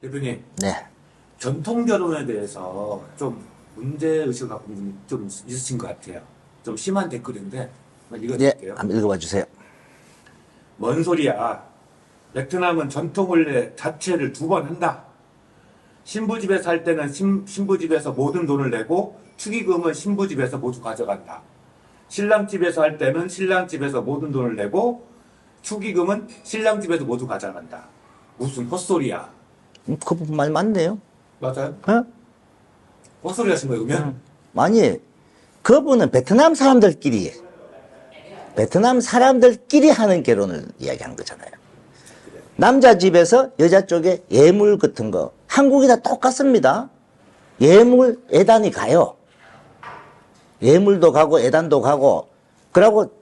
대표님, 네. 전통 결혼에 대해서 좀 문제 의식을 갖고 있는 분이 좀 있으신 것 같아요. 좀 심한 댓글인데, 한번 예, 읽어드릴게요. 한번 읽어봐 주세요. 뭔 소리야. 베트남은 전통婚례 자체를 두 번 한다. 신부 집에 살 때는 신, 신부 집에서 모든 돈을 내고 축의금은 신부 집에서 모두 가져간다. 신랑 집에서 할 때는 신랑 집에서 모든 돈을 내고 축의금은 신랑 집에서 모두 가져간다. 무슨 헛소리야. 음, 그분 말 맞네요. 맞아요? 어? 헛소리 하신 거예요, 그러면? 아니, 그분은 베트남 사람들끼리, 베트남 사람들끼리 하는 결혼을 이야기한 거잖아요. 남자 집에서 여자 쪽에 예물 같은 거, 한국이나 똑같습니다. 예물, 애단이 가요. 예물도 가고, 애단도 가고, 그러고,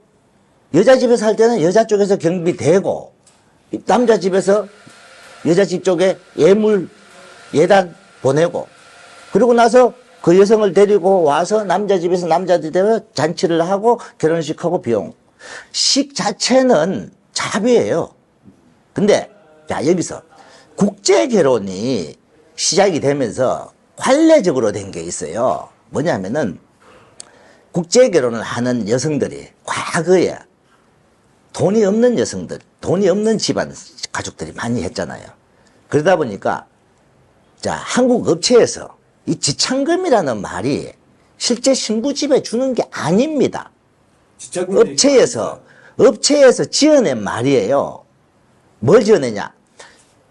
여자 집에서 할 때는 여자 쪽에서 경비 대고, 남자 집에서 여자 집 쪽에 예물, 예단 보내고, 그러고 나서 그 여성을 데리고 와서 남자 집에서 남자들 되면 잔치를 하고 결혼식하고 비용. 식 자체는 자비예요. 근데 자 여기서 국제 결혼이 시작이 되면서 관례적으로 된 게 있어요. 뭐냐면은 국제 결혼을 하는 여성들이 과거에 돈이 없는 여성들, 돈이 없는 집안 가족들이 많이 했잖아요. 그러다 보니까 자, 한국 업체에서 이 지창금이라는 말이 실제 신부 집에 주는 게 아닙니다. 업체에서, 업체에서 지어낸 말이에요. 뭘 지어내냐?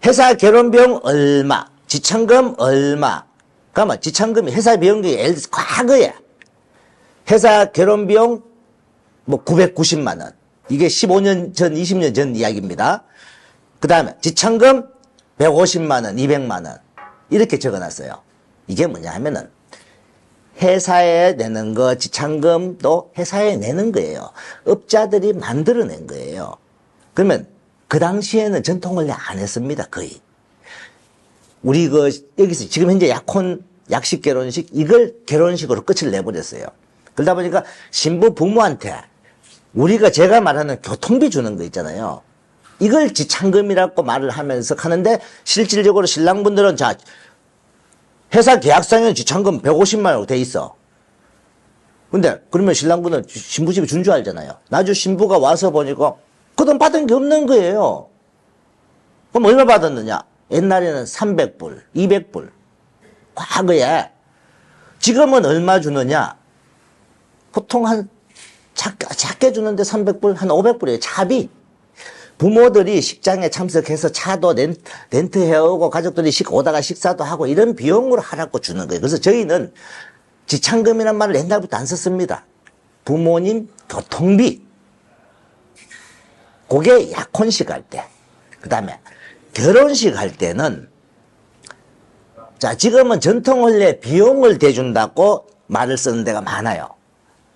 회사 결혼비용 얼마, 지창금 얼마. 그러면 지창금이 회사 비용이 예를 들어서 과거에 회사 결혼비용 뭐 990만 원. 이게 15년 전, 20년 전 이야기입니다. 그 다음에 지창금 150만 원, 200만 원. 이렇게 적어놨어요. 이게 뭐냐 하면은 회사에 내는 거, 지창금도 회사에 내는 거예요. 업자들이 만들어낸 거예요. 그러면 그 당시에는 전통을 안 했습니다. 거의. 우리 그 여기서 지금 현재 약혼 약식 결혼식 이걸 결혼식으로 끝을 내버렸어요. 그러다 보니까 신부 부모한테 우리가 제가 말하는 교통비 주는 거 있잖아요. 이걸 지창금이라고 말을 하면서 하는데 실질적으로 신랑분들은 자 회사 계약상에 지창금 150만 원으로 돼 있어. 근데 그러면 신랑분은 신부집에 준줄 알잖아요. 나중 신부가 와서 보니까 그 돈 받은 게 없는 거예요. 그럼 얼마 받았느냐? 옛날에는 300불, 200불. 과거에 지금은 얼마 주느냐? 보통 한 작게, 작게 주는데 300불, 한 500불이에요. 차비. 부모들이 식장에 참석해서 차도 렌, 렌트 해오고 가족들이 식 오다가 식사도 하고 이런 비용으로 하라고 주는 거예요. 그래서 저희는 지창금이란 말을 옛날부터 안 썼습니다. 부모님 교통비. 그게 약혼식 할 때. 그 다음에 결혼식 할 때는 자, 지금은 전통혼례 비용을 대준다고 말을 쓰는 데가 많아요.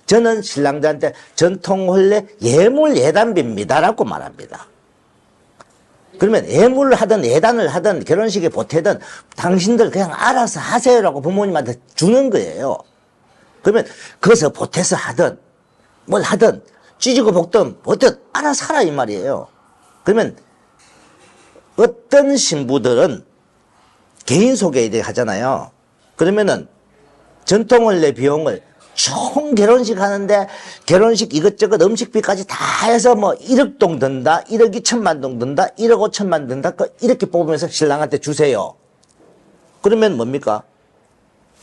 저는 신랑들한테 전통혼례 예물 예단비입니다라고 말합니다. 그러면 예물을 하든 예단을 하든 결혼식에 보태든 당신들 그냥 알아서 하세요라고 부모님한테 주는 거예요. 그러면 거기서 보태서 하든 뭘 하든 찢고 볶든 뭐든 알아서 하라 이 말이에요. 그러면 어떤 신부들은 개인 소개에 하잖아요. 그러면은 전통혼례 비용을 총 결혼식 하는데 결혼식 이것저것 음식비까지 다 해서 뭐 1억 동 든다, 1억 2천만 동 든다, 1억 5천만 든다, 그 이렇게 뽑으면서 신랑한테 주세요. 그러면 뭡니까?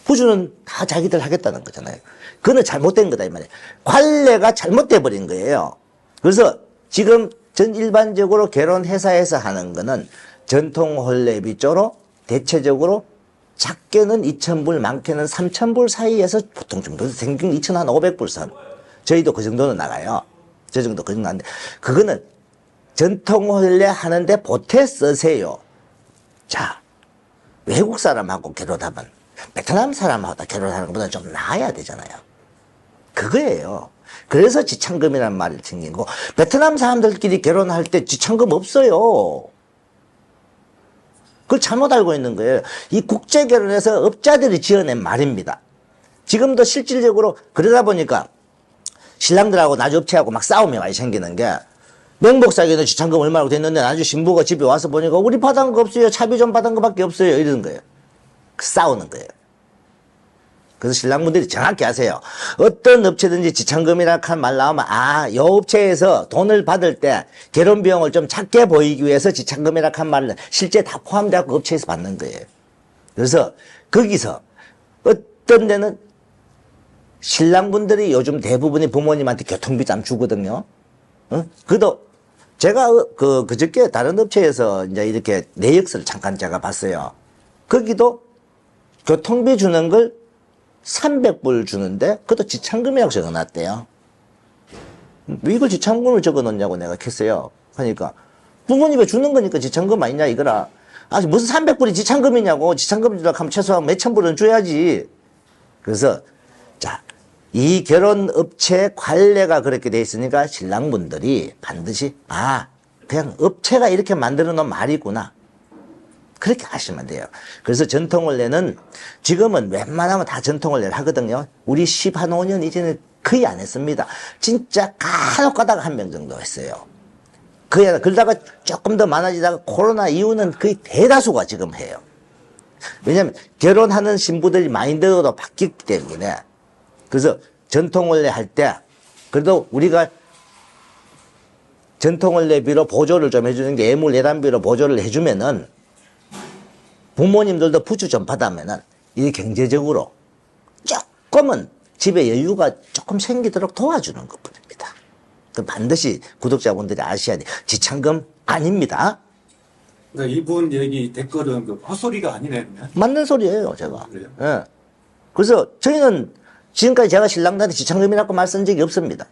후주는 다 자기들 하겠다는 거잖아요. 그거는 잘못된 거다 이 말이에요. 관례가 잘못돼 버린 거예요. 그래서 지금 전 일반적으로 결혼 회사에서 하는 거는 전통 혼례비 쪽으로 대체적으로 작게는 2,000불, 많게는 3,000불 사이에서 보통 정도 생긴 2,500불 선. 저희도 그 정도는 나가요. 저 정도 그 정도 나는데 그거는 전통 혼례 하는데 보태 쓰세요. 자, 외국 사람하고 결혼하면 베트남 사람하고 결혼하는 것보다 좀 나아야 되잖아요. 그거예요. 그래서 지창금이라는 말이 생긴 거. 베트남 사람들끼리 결혼할 때 지창금 없어요. 그걸 잘못 알고 있는 거예요. 이 국제 결혼에서 업자들이 지어낸 말입니다. 지금도 실질적으로 그러다 보니까 신랑들하고 나주 업체하고 막 싸움이 많이 생기는 게 명복사기는 지참금 얼마라고 됐는데 나중에 신부가 집에 와서 보니까 우리 받은 거 없어요. 차비 좀 받은 거밖에 없어요. 이러는 거예요. 그 싸우는 거예요. 그래서 신랑분들이 정확히 아세요. 어떤 업체든지 지참금이라 한말 나오면 아, 요 업체에서 돈을 받을 때 결혼 비용을 좀 작게 보이기 위해서 지참금이라 한 말을 실제 다 포함되고 업체에서 받는 거예요. 그래서 거기서 어떤 데는 신랑분들이 요즘 대부분이 부모님한테 교통비 좀 주거든요. 어? 그도 제가 어, 그 그저께 다른 업체에서 이제 이렇게 내역서를 잠깐 제가 봤어요. 거기도 교통비 주는 걸 300불 주는데 그것도 지참금이라고 적어놨대요. 왜 이걸 지참금을 적어놓냐고 내가 했어요. 그러니까 부모님에 주는 거니까 지참금 아니냐 이거라. 아니 무슨 300불이 지참금이냐고 지참금 주라 하면 최소한 몇천 불은 줘야지. 그래서 자, 이 결혼 업체 관례가 그렇게 돼 있으니까 신랑분들이 반드시 아, 그냥 업체가 이렇게 만들어 놓은 말이구나. 그렇게 하시면 돼요. 그래서 전통원래는 지금은 웬만하면 다 전통원래를 하거든요. 우리 10한 5년 이제는 거의 안 했습니다. 진짜 간혹 가다가 한 명 정도 했어요. 안, 그러다가 조금 더 많아지다가 코로나 이후는 거의 대다수가 지금 해요. 왜냐면 결혼하는 신부들이 마인드도 바뀌기 때문에 그래서 전통원래 할 때 그래도 우리가 전통원래비로 보조를 좀 해주는 게 예물 예단비로 보조를 해주면은 부모님들도 부추 좀 받으면은 이 경제적으로 조금은 집에 여유가 조금 생기도록 도와주는 것뿐입니다. 그 반드시 구독자분들이 아셔야 돼. 지참금 아닙니다. 그러니까 이분 얘기 댓글은 그 헛소리가 아니네 그러면. 맞는 소리예요, 제가. 그래요? 예. 그래서 저희는 지금까지 제가 신랑들한테 지참금이라고 말쓴 적이 없습니다.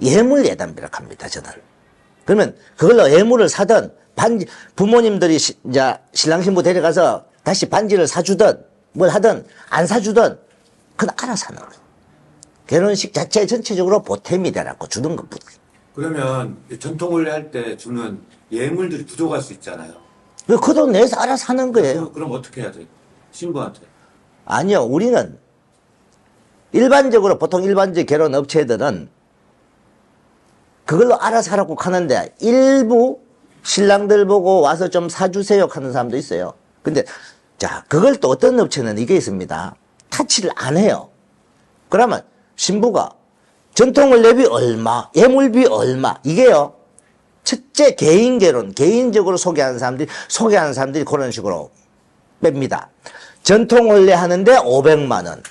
예물 예단비라고 합니다, 저는. 그러면 그걸로 예물을 사든 반지 부모님들이 시- 이제 신랑 신부 데려가서 다시 반지를 사주든 뭘 하든 안 사주든 그건 알아서 하는 거예요. 결혼식 자체 전체적으로 보탬이 되라고 주는 것뿐. 그러면 전통원래 할때 주는 예물들이 부족할 수 있잖아요. 그 돈 내서 알아서 하는 거예요. 그럼, 그럼 어떻게 해야 돼? 신부한테. 아니요, 우리는 일반적으로 보통 일반적 결혼 업체들은 그걸로 알아서 하라고 하는데 일부 신랑들 보고 와서 좀 사주세요 하는 사람도 있어요. 근데 자, 그걸 또 어떤 업체는 이게 있습니다. 타치를 안 해요. 그러면 신부가 전통원래비 얼마, 예물비 얼마, 이게요. 첫째 개인 결혼, 개인적으로 소개하는 사람들이, 소개하는 사람들이 그런 식으로 뺍니다. 전통 원래 하는데 500만 원,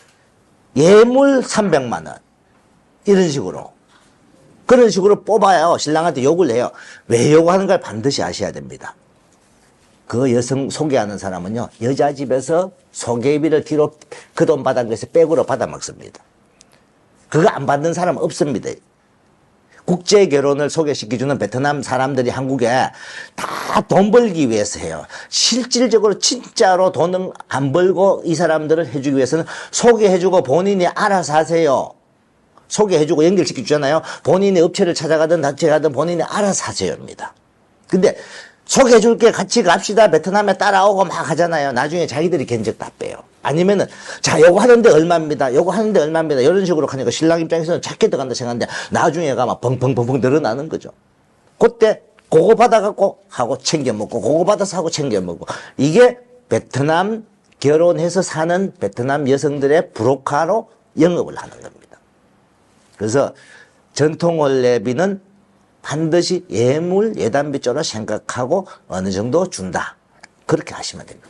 예물 300만 원 이런 식으로 그런 식으로 뽑아요. 신랑한테 욕을 해요. 왜 욕하는 걸 반드시 아셔야 됩니다. 그 여성 소개하는 사람은요 여자 집에서 소개비를 뒤로 그 돈 받은 것에 백으로 받아 먹습니다. 그거 안 받는 사람 없습니다. 국제 결혼을 소개시켜주는 베트남 사람들이 한국에 다 돈 벌기 위해서 해요. 실질적으로 진짜로 돈은 안 벌고 이 사람들을 해주기 위해서는 소개해주고 본인이 알아서 하세요. 소개해주고 연결시켜주잖아요. 본인이 업체를 찾아가든 단체 가든 본인이 알아서 하세요입니다. 근데 소개해줄게 같이 갑시다 베트남에 따라오고 막 하잖아요. 나중에 자기들이 견적 다 빼요. 아니면은 자 요거 하는데 얼마입니다. 요거 하는데 얼마입니다. 이런 식으로 하니까 신랑 입장에서는 작게 들어간다 생각하는데 나중에 가면 벙벙벙벙 늘어나는 거죠. 그때 그거 받아갖고 하고 챙겨 먹고 그거 받아서 하고 챙겨 먹고 이게 베트남 결혼해서 사는 베트남 여성들의 브로커로 영업을 하는 겁니다. 그래서 전통 원래비는 반드시 예물 예단비 쪽으로 생각하고 어느 정도 준다. 그렇게 하시면 됩니다.